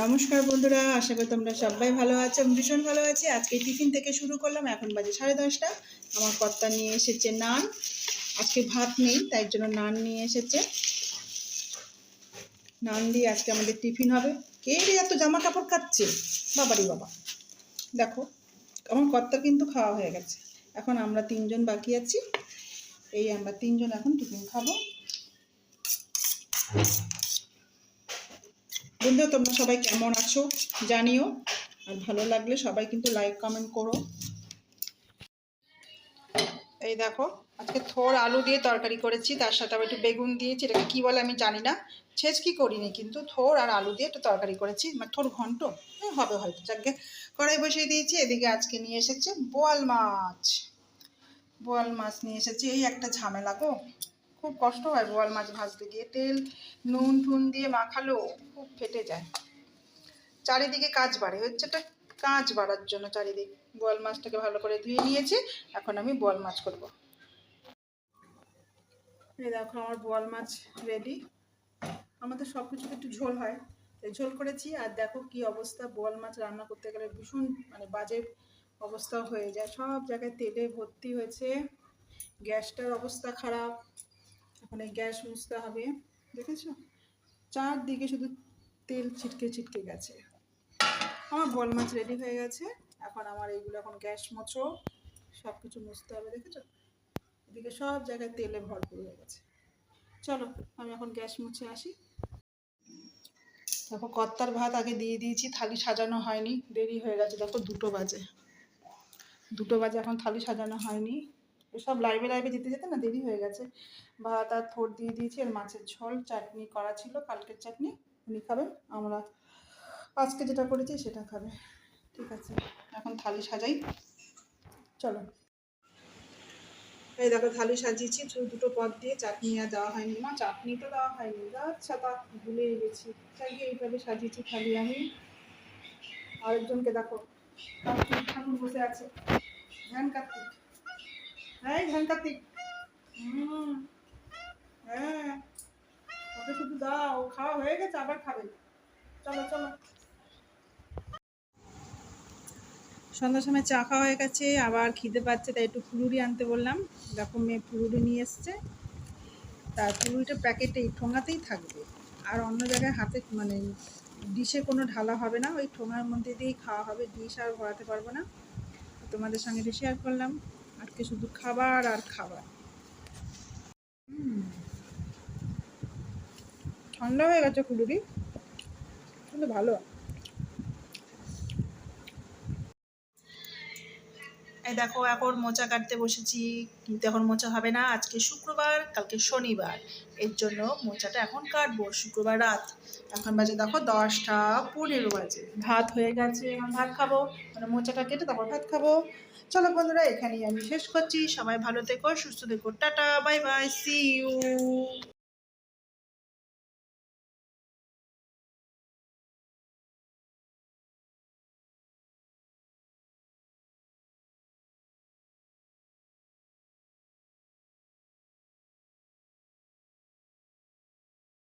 নমস্কার বন্ধুরা, আশা করি তোমরা সবাই ভালো আছো আমি ভীষণ ভালো আছি। আজকে টিফিন থেকে শুরু করলাম, এখন বাজে সাড়ে দশটা। আমার কর্তা নিয়ে এসেছে নান। আজকে ভাত নেই, তাই জন্য নান নিয়ে এসেছে। নান দিয়ে আজকে আমাদের টিফিন হবে। কে রে এত জামা কাপড় কাচ্ছে বাবারি বাবা। দেখো, আমার কর্তার কিন্তু খাওয়া হয়ে গেছে। এখন আমরা তিনজন বাকি আছি। এই আমরা তিনজন এখন টিফিন খাব। বন্ধু তোমরা সবাই কেমন আছো? জানিও। আর ভালো লাগলে সবাই কিন্তু লাইক কমেন্ট করো। এই দেখো, আজকে থোর আলু দিয়ে তরকারি করেছি, তার সাথে আবার একটু বেগুন দিয়েছি। এটাকে কী বলে আমি জানি না। ছেচকি করিনি, কিন্তু থোর আর আলু দিয়ে একটু তরকারি করেছি। মানে থোর ঘন্ট হবে হয়তো। যাকে কড়াই বসিয়ে দিয়েছি, এদিকে আজকে নিয়ে এসেছে বোয়াল মাছ। বোয়াল মাছ নিয়ে এসেছি। এই একটা ঝামেলা গো। খুব কষ্ট হয় বোয়াল মাছ ভাজতে গিয়ে। তেল, নুন টুন দিয়ে মাখালো খুব ফেটে যায়। চারিদিকে কাজ বাড়ে। হচ্ছে এটা কাঁচ বাড়ার জন্য চারিদিক। বোয়াল মাছটাকে ভালো করে ধুয়ে নিয়েছি। এখন আমি বোয়াল মাছ করব। এই দেখো আমার বোয়াল মাছ রেডি আমাদের সব কিছুতে একটু ঝোল হয়। ঝোল করেছি আর দেখো কি অবস্থা। বোয়াল মাছ রান্না করতে গেলে ভীষণ মানে বাজে অবস্থা হয়ে যায়। সব জায়গায় তেলে ভর্তি হয়েছে। গ্যাসটার অবস্থা খারাপ। এই গ্যাস মুছতে হবে, দেখেছ? চারদিকে শুধু তেল ছিটকে ছিটকে গেছে। আমার বল মাছ রেডি হয়ে গেছে, এখন আমার এইগুলো এখন গ্যাস মোছো সব কিছু মুছতে হবে, দেখেছ? এদিকে সব জায়গায় তেলে ভরপুর হয়ে গেছে। চলো, আমি এখন গ্যাস মুছে আসি। দেখো, কর্তার ভাত আগে দিয়ে দিয়েছি, থালি সাজানো হয়নি, দেরি হয়ে গেছে। দেখো, দুটো বাজে। দুটো বাজে, এখন থালি সাজানো হয়নি। এসব লাইভে লাইভে যেতে যেতে না দেরি হয়ে গেছে। ভাত আর থোর দিয়ে দিয়েছি আর মাছের ঝোল, চাটনি করা ছিল, কালকের চাটনি। উনি খাবেন, আমরা আজকে যেটা করেছি সেটা খাবে। ঠিক আছে, এখন থালি সাজাই। চলো। এই দেখো, থালি সাজিয়েছি দুটো পদ দিয়ে চাটনি আর দেওয়া হয়নি। মা, চাটনি তো দেওয়া হয়নি। আচ্ছা তা ভুলে গেছি। তাই এইভাবে সাজিয়েছি থালি আমি। আরেকজনকে দেখো ঠাকুর বসে আছে। ধ্যান কার্তিক এই হ্যাঁ। ওকে শুধু দাও খাওয়া হয়ে গেছে, আবার খাবে। চলো চলো। সন্ধ্যার সময় চা খাওয়া হয়ে গেছে, আবার খিদে পাচ্ছে, তাই একটু ফুলুরি আনতে বললাম। দেখো মেয়ে ফুলুরি নিয়ে এসছে। তার ফুলুরিটা প্যাকেটে ঠোঙাতেই থাকবে। আর অন্য জায়গায় হাতে মানে ডিশে কোনো ঢালা হবে না, ওই ঠোঙার মধ্যে দিয়েই খাওয়া হবে। ডিশ আর ভরাতে পারব না। তোমাদের সঙ্গে একটু শেয়ার করলাম। আজকে শুধু খাবার আর খাবার। ঠান্ডা হয়ে গেছে কুলুরি। কিন্তু ভালো। এই দেখো, এখন মোচা কাটতে বসেছি। কিন্তু এখন মোচা হবে না। আজকে শুক্রবার, কালকে শনিবার। এর জন্য মোচাটা এখন কাটবো শুক্রবার রাত। এখন বাজে দেখো দশটা পনেরো বাজে। ভাত হয়ে গেছে, এখন ভাত খাব। মানে মোচাটা কেটে তারপর ভাত খাব। চলো বন্ধুরা, এখানেই আমি শেষ করছি। সবাই ভালো থেকো, সুস্থ থেকো। Tata, bye bye see you